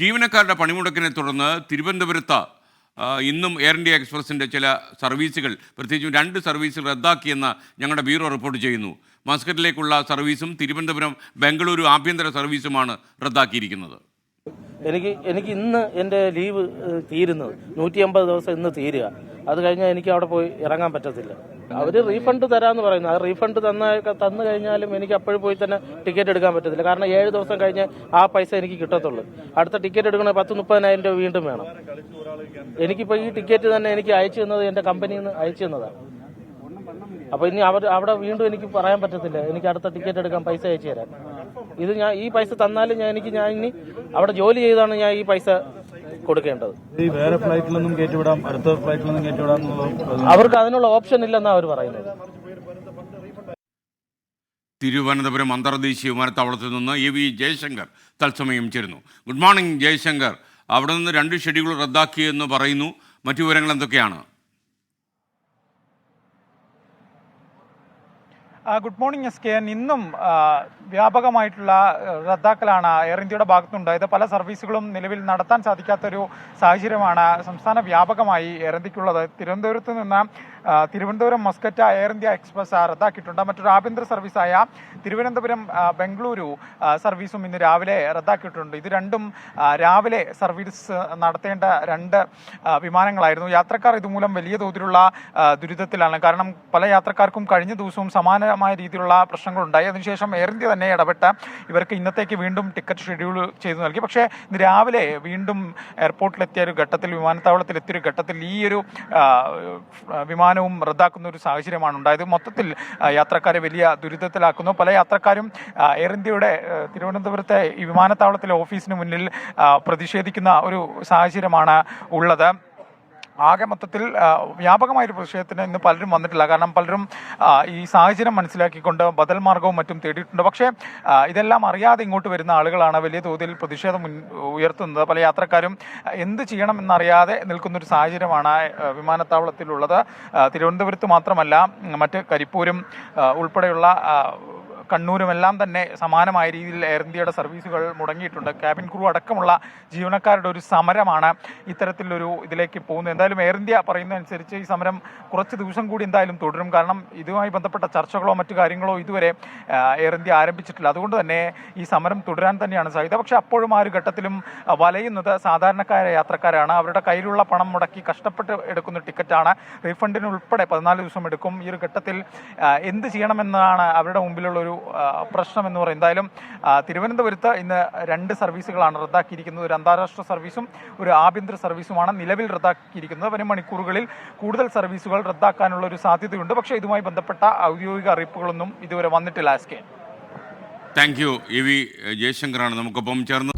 ജീവനക്കാരുടെ പണിമുടക്കിനെ തുടർന്ന് തിരുവനന്തപുരത്ത് ഇന്നും എയർ ഇന്ത്യ എക്സ്പ്രസിന്റെ ചില സർവീസുകൾ പ്രത്യേകിച്ചും രണ്ട് സർവീസുകൾ റദ്ദാക്കിയെന്ന് ഞങ്ങളുടെ ബ്യൂറോ റിപ്പോർട്ട് ചെയ്യുന്നു. മസ്കറ്റിലേക്കുള്ള സർവീസും തിരുവനന്തപുരം ബംഗളൂരു ആഭ്യന്തര സർവീസുമാണ് റദ്ദാക്കിയിരിക്കുന്നത്. എനിക്ക് എനിക്ക് ഇന്ന് എന്റെ ലീവ് തീരുന്നു തീരുന്നത്. നൂറ്റി അമ്പത് ദിവസം ഇന്ന് തീരുക. അത് കഴിഞ്ഞാൽ എനിക്ക് അവിടെ പോയി ഇറങ്ങാൻ പറ്റത്തില്ല. അവർ റീഫണ്ട് തരാമെന്ന് പറയുന്നു. ആ റീഫണ്ട് തന്ന തന്നു കഴിഞ്ഞാലും എനിക്ക് അപ്പോഴും പോയി തന്നെ ടിക്കറ്റ് എടുക്കാൻ പറ്റത്തില്ല. കാരണം ഏഴ് ദിവസം കഴിഞ്ഞ് ആ പൈസ എനിക്ക് കിട്ടത്തുള്ളൂ. അടുത്ത ടിക്കറ്റ് എടുക്കണ പത്ത് മുപ്പതിനായിരം രൂപ വീണ്ടും വേണം. എനിക്കിപ്പോൾ ഈ ടിക്കറ്റ് തന്നെ എനിക്ക് അയച്ചു തന്നത് എന്റെ കമ്പനിയിൽ നിന്ന് അയച്ചു തന്നതാണ് അപ്പോൾ ഇനി അവർ അവിടെ വീണ്ടും എനിക്ക് പറയാൻ പറ്റത്തില്ല. എനിക്ക് അടുത്ത ടിക്കറ്റ് എടുക്കാൻ പൈസ അയച്ചു തരാൻ. ഇത് ഞാൻ ഈ പൈസ തന്നാലും ഞാൻ എനിക്ക് ഞാൻ ഇനി അവിടെ ജോലി ചെയ്താണ് ഞാൻ ഈ പൈസ കൊടുക്കേണ്ടത്. ഈ വേറെ ഫ്ലൈറ്റിലൊന്നും കയറ്റിവിടാം അടുത്ത ഫ്ലൈറ്റിലൊന്നും കയറ്റിവിടാം അവർക്ക് അതിനുള്ള ഓപ്ഷൻ ഇല്ലെന്നാണ് അവർ പറയുന്നത്. തിരുവനന്തപുരം അന്തർദേശീയ വിമാനത്താവളത്തിൽ നിന്ന് എ വി ജയശങ്കർ തത്സമയം ചേരുന്നു. Good morning Jayashankar. അവിടെ നിന്ന് രണ്ട് ഷെഡ്യൂൾ റദ്ദാക്കിയെന്ന് പറയുന്നു. മറ്റു വിവരങ്ങൾ എന്തൊക്കെയാണ്? Good morning S K N ഇന്നും വ്യാപകമായിട്ടുള്ള റദ്ദാക്കലാണ് എയർ ഇന്ത്യയുടെ ഭാഗത്തുണ്ടായത്. പല സർവീസുകളും നിലവിൽ നടത്താൻ സാധിക്കാത്തൊരു സാഹചര്യമാണ് സംസ്ഥാന വ്യാപകമായി എയർ ഇന്ത്യക്കുള്ളത് തിരുവനന്തപുരത്ത് നിന്ന് Thiruvananthapuram Muscat Air India Express റദ്ദാക്കിയിട്ടുണ്ട്. മറ്റൊരു ആഭ്യന്തര സർവീസായ തിരുവനന്തപുരം ബംഗളൂരു സർവീസും ഇന്ന് രാവിലെ റദ്ദാക്കിയിട്ടുണ്ട്. ഇത് രണ്ടും രാവിലെ സർവീസ് നടത്തേണ്ട രണ്ട് വിമാനങ്ങളായിരുന്നു. യാത്രക്കാർ ഇതുമൂലം വലിയ തോതിലുള്ള ദുരിതത്തിലാണ്. കാരണം പല യാത്രക്കാർക്കും കഴിഞ്ഞ ദിവസവും സമാനമായ രീതിയിലുള്ള പ്രശ്നങ്ങളുണ്ടായി. അതിനുശേഷം എയർ ഇന്ത്യ തന്നെ ഇടപെട്ട ഇവർക്ക് ഇന്നത്തേക്ക് വീണ്ടും ടിക്കറ്റ് ഷെഡ്യൂൾ ചെയ്തു നൽകി. പക്ഷേ ഇന്ന് രാവിലെ വീണ്ടും എയർപോർട്ടിലെത്തിയ ഒരു ഘട്ടത്തിൽ വിമാനത്താവളത്തിലെത്തിയ ഒരു ഘട്ടത്തിൽ ഈ ഒരു വിമാനവും റദ്ദാക്കുന്ന ഒരു സാഹചര്യമാണ് ഉണ്ടായത്. മൊത്തത്തിൽ യാത്രക്കാരെ വലിയ ദുരിതത്തിലാക്കുന്നു. പല യാത്രക്കാരും എയർ ഇന്ത്യയുടെ തിരുവനന്തപുരത്തെ ഈ വിമാനത്താവളത്തിലെ ഓഫീസിന് മുന്നിൽ പ്രതിഷേധിക്കുന്ന ഒരു സാഹചര്യമാണ് ഉള്ളത്. ആകെ മൊത്തത്തിൽ വ്യാപകമായൊരു പ്രതിഷേധത്തിന് ഇന്ന് പലരും വന്നിട്ടില്ല. കാരണം പലരും ഈ സാഹചര്യം മനസ്സിലാക്കിക്കൊണ്ട് ബദൽ മാർഗവും മറ്റും തേടിയിട്ടുണ്ട്. പക്ഷേ ഇതെല്ലാം അറിയാതെ ഇങ്ങോട്ട് വരുന്ന ആളുകളാണ് വലിയ തോതിൽ പ്രതിഷേധം ഉയർത്തുന്നത്. പല യാത്രക്കാരും എന്ത് ചെയ്യണമെന്നറിയാതെ നിൽക്കുന്ന ഒരു സാഹചര്യമാണ് വിമാനത്താവളത്തിലുള്ളത്. തിരുവനന്തപുരത്ത് മാത്രമല്ല മറ്റ് കരിപ്പൂരും ഉൾപ്പെടെയുള്ള ആ, കണ്ണൂരും എല്ലാം തന്നെ സമാനമായ രീതിയിൽ എയർ ഇന്ത്യയുടെ സർവീസുകൾ മുടങ്ങിയിട്ടുണ്ട്. ക്യാബിൻ ക്രൂ അടക്കമുള്ള ജീവനക്കാരുടെ ഒരു സമരമാണ് ഇത്തരത്തിലൊരു ഇതിലേക്ക് പോകുന്നത്. എന്തായാലും എയർ ഇന്ത്യ പറയുന്നതനുസരിച്ച് ഈ സമരം കുറച്ച് ദിവസം കൂടി എന്തായാലും തുടരും. കാരണം ഇതുമായി ബന്ധപ്പെട്ട ചർച്ചകളോ മറ്റു കാര്യങ്ങളോ ഇതുവരെ എയർ ഇന്ത്യ ആരംഭിച്ചിട്ടില്ല. അതുകൊണ്ട് തന്നെ ഈ സമരം തുടരാൻ തന്നെയാണ് സാധ്യത. പക്ഷെ അപ്പോഴും ആ ഒരു ഘട്ടത്തിലും വലയുന്നത് സാധാരണക്കാര യാത്രക്കാരാണ്. അവരുടെ കയ്യിലുള്ള പണം മുടക്കി കഷ്ടപ്പെട്ട് എടുക്കുന്ന ടിക്കറ്റാണ്. റീഫണ്ടിന് ഉൾപ്പെടെ പതിനാല് ദിവസം എടുക്കും. ഈ ഒരു ഘട്ടത്തിൽ എന്ത് ചെയ്യണമെന്നാണ് അവരുടെ മുമ്പിലുള്ള ഒരു പ്രശ്നം എന്ന് പറയും എന്തായാലും തിരുവനന്തപുരത്ത് ഇന്ന് രണ്ട് സർവീസുകളാണ് റദ്ദാക്കിയിരിക്കുന്നത്. ഒരു അന്താരാഷ്ട്ര സർവീസും ഒരു ആഭ്യന്തര സർവീസുമാണ് നിലവിൽ റദ്ദാക്കിയിരിക്കുന്നത്. വരും മണിക്കൂറുകളിൽ കൂടുതൽ സർവീസുകൾ റദ്ദാക്കാനുള്ള ഒരു സാധ്യതയുണ്ട്. പക്ഷേ ഇതുമായി ബന്ധപ്പെട്ട ഔദ്യോഗിക അറിയിപ്പുകളൊന്നും ഇതുവരെ വന്നിട്ടില്ല S K. Thank you A V ജയശങ്കറാണ് നമുക്കൊപ്പം ചേർന്ന്